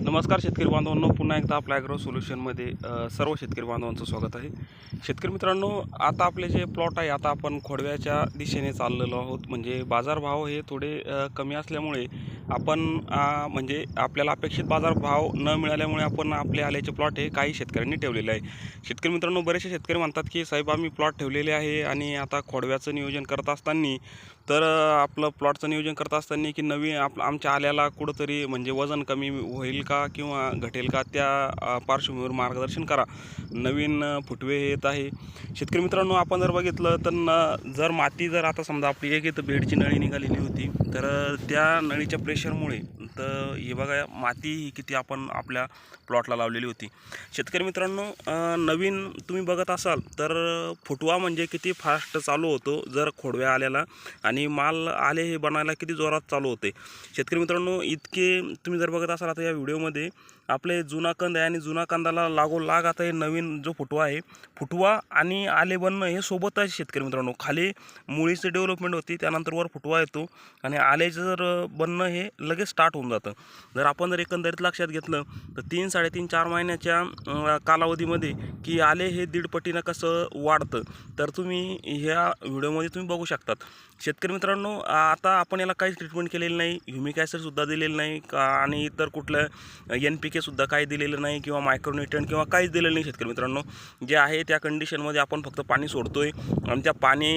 नमस्कार शेतकरी बांधवांनो पुन्हा एकदा आपल्या ॲग्रो सोल्युशनमध्ये सर्व शेतकरी बांधवांचं स्वागत आहे. शेतकरी मित्रांनो आता आपले जे प्लॉट आहे आता आपण खोडव्याच्या दिशेने चाललेलो आहोत. म्हणजे बाजारभाव हे थोडे कमी असल्यामुळे आपण म्हणजे आपल्याला अपेक्षित बाजारभाव न मिळाल्यामुळे आपण आपले आल्याचे प्लॉट हे काही शेतकऱ्यांनी ठेवलेले आहे. शेतकरी मित्रांनो बरेचसे शेतकरी म्हणतात की साहेब आम्ही प्लॉट ठेवलेले आहे आणि आता खोडव्याचं नियोजन करत असताना तर आपलं प्लॉटचं नियोजन करत असताना की नवीन आप आमच्या आल्याला कुठंतरी म्हणजे वजन कमी होईल का किंवा घटेल का त्या पार्श्वभूमीवर मार्गदर्शन करा. नवीन फुटवे येत आहे. शेतकरी मित्रांनो आपण जर बघितलं तर न जर माती जर आता समजा आपली एक इथं बेडची नळी निघालेली होती तर त्या नळीच्या प्रेशरमुळे तर हे बघा माती ही किती आपण आपल्या प्लॉटला लावलेली होती. शेतकरी मित्रांनो नवीन तुम्ही बघत असाल तर फुटवा म्हणजे किती फास्ट चालू होतो जर खोडव्या आल्याला आणि माल आले हे बनायला किती जोरात चालू होते. शेतकरी मित्रांनो इतके तुम्ही जर बघत असाल आता या व्हिडिओमध्ये आपले जुना कंद आहे आणि जुना कंदाला लागोलाग आता हे नवीन जो फुटवा आहे फुटवा आणि आले बनणं हे सोबत आहे शेतकरी मित्रांनो. खाली मुळीची डेव्हलपमेंट होती त्यानंतर वर फुटवा येतो आणि आल्याचं जर बनणं हे लगेच स्टार्ट होऊन जातं. जर आपण जर एकंदरीत लक्षात घेतलं तर तीन साडेतीन चार महिन्याच्या कालावधीमध्ये की आले हे दीड पटीनं कसं वाढतं तर तुम्ही ह्या व्हिडिओमध्ये तुम्ही बघू शकतात. शेतकरी मित्रांनो आता आपण याला काहीच ट्रीटमेंट केलेलं नाही. ह्युमिक ॲसिडसुद्धा दिलेलं नाही का आणि इतर कुठलं एन पी केसुद्धा काही दिलेलं नाही किंवा मायक्रोन्युट्रंट किंवा काहीच दिलेलं नाही शेतकरी मित्रांनो. जे आहे त्या कंडिशनमध्ये आपण फक्त पाणी सोडतो आहे आणि त्या पाणी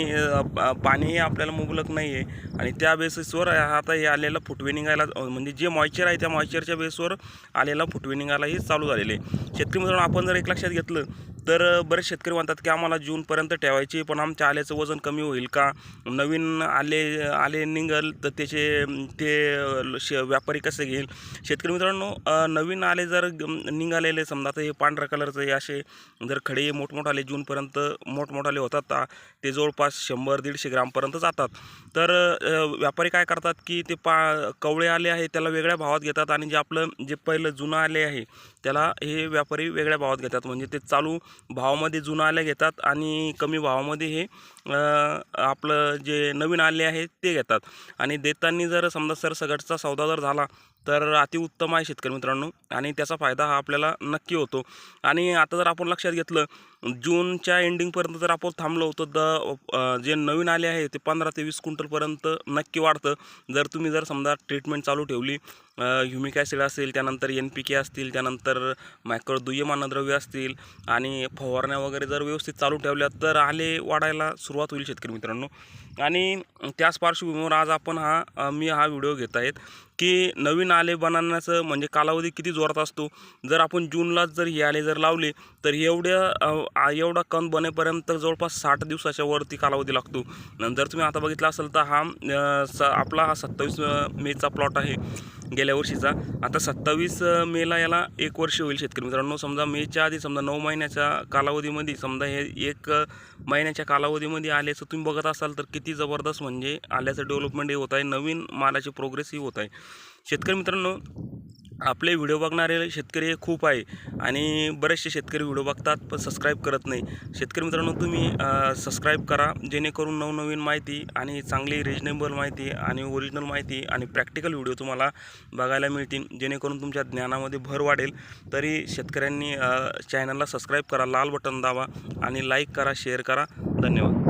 पाणीही आपल्याला मुबलक नाही आहे आणि त्या बेसिसवर आता हे आलेलं फुटवे निघायला म्हणजे जे मॉइश्चर आहे त्या मॉइश्चरच्या बेसवर आलेला फुटवे निघायलाही चालू झालेले आहे. शेतकरी मित्रांनो आपण जर एक लक्षात घेतलं तर बरेच शेतकरी म्हणतात की आम्हाला जूनपर्यंत ठेवायची पण आमच्या आल्याचं वजन कमी होईल का? नवीन आले आले निघल तर त्याचे ते श व्यापारी कसे घेईल? शेतकरी मित्रांनो नवीन आले जर निघालेले समजा तर हे पांढऱ्या कलरचे असे जर खडे मोठमोठाले जूनपर्यंत मोठमोठाले होतात ते जवळपास शंभर दीडशे ग्रामपर्यंत जातात. तर व्यापारी काय करतात की ते पा कवळे आले आहे त्याला वेगळ्या भावात घेतात आणि जे आपलं जे पहिलं जुनं आले आहे त्याला हे व्यापारी वेगळ्या भावात घेतात. म्हणजे ते चालू भावामध्ये जुनं आल्या घेतात आणि कमी भावामध्ये हे आपलं जे नवीन आले आहे ते घेतात. आणि देताना जर समजा सरसगटचा सौदा जर झाला तर अतिउत्तम आहे शेतकरी मित्रांनो. आणि त्याचा फायदा हा आपल्याला नक्की होतो. आणि आता जर आपण लक्षात घेतलं जूनच्या एंडिंगपर्यंत जर आपण थांबलो होतो तर द जे नवीन आले आहे ते पंधरा ते वीस क्विंटलपर्यंत नक्की वाढतं. जर तुम्ही जर समजा ट्रीटमेंट चालू ठेवली ह्युमिक ॲसिड असेल त्यानंतर एन पी के असतील त्यानंतर मायक्रो दुय्यम अन्नद्रव्य असतील आणि फवारण्या वगैरे जर व्यवस्थित चालू ठेवल्या तर आले वाढायला सुरुवात होईल शेतकरी मित्रांनो. आणि त्याच पार्श्वभूमीवर आज आपण हा मी हा व्हिडिओ घेत आहेत. की नवीन आले बनवण्याचं म्हणजे कालावधी किती जोरात असतो? जर आपण जूनलाच जर हे आले जर लावले तर एवढ्या एवढा कंद बनेपर्यंत जवळपास साठ दिवसाच्या वरती कालावधी लागतो. जर तुम्ही आता बघितलं असेल तर हा स आपला हा सत्तावीस मेचा प्लॉट आहे. गेल्या वर्षीचा. आता सत्तावीस मेला याला एक वर्ष होईल शेतकरी मित्रांनो. समजा मेच्या आधी समजा नऊ महिन्याच्या कालावधीमध्ये समजा हे एक महिन्याच्या कालावधीमध्ये आल्याचं तुम्ही बघत असाल तर किती जबरदस्त म्हणजे आल्याचं डेव्हलपमेंट हे होत आहे. नवीन मालाची प्रोग्रेस ही होत आहे. शेतकरी मित्रांनो आपले व्हिडिओ बघणारे शेतकरी हे खूप आहे आणि बरेचसे शेतकरी व्हिडिओ बघतात पण सबस्क्राईब करत नाही. शेतकरी मित्रांनो तुम्ही सबस्क्राईब करा जेणेकरून नवनवीन माहिती आणि चांगली रिजनेबल माहिती आणि ओरिजिनल माहिती आणि प्रॅक्टिकल व्हिडिओ तुम्हाला बघायला मिळतील. जेणेकरून तुमच्या ज्ञानामध्ये भर वाढेल. तरी शेतकऱ्यांनी चॅनलला सबस्क्राईब करा लाल बटन दाबा आणि लाईक करा शेअर करा. धन्यवाद.